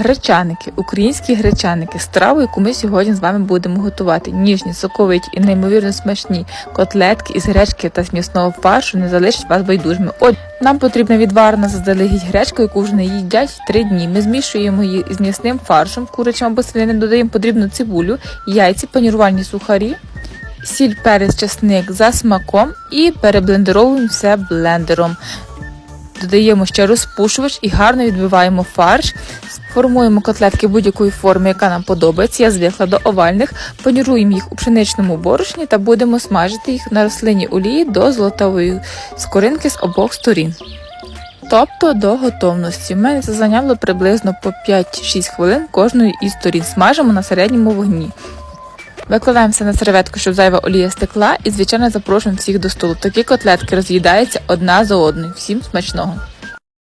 Гречаники, українські гречаники, страву, яку ми сьогодні з вами будемо готувати. Ніжні, соковиті і неймовірно смачні котлетки із гречки та з м'ясного фаршу не залишать вас байдужими. От нам потрібна відварена заздалегідь гречка, яку вже не їдять 3 дні. Ми змішуємо її із м'ясним фаршем, курячим або свининим, додаємо потрібну цибулю, яйці, панірувальні сухарі. Сіль, перець, чесник за смаком і переблендеровуємо все блендером. Додаємо ще розпушувач і гарно відбиваємо фарш. Формуємо котлетки будь-якої форми, яка нам подобається. Я звикла до овальних, паніруємо їх у пшеничному борошні та будемо смажити їх на рослинній олії до золотової скоринки з обох сторін. Тобто до готовності. У мене це зайняло приблизно по 5-6 хвилин кожної із сторін. Смажимо на середньому вогні. Викладаємо все на серветку, щоб зайва олія стекла, і звичайно запрошуємо всіх до столу. Такі котлетки роз'їдаються одна за одною. Всім смачного!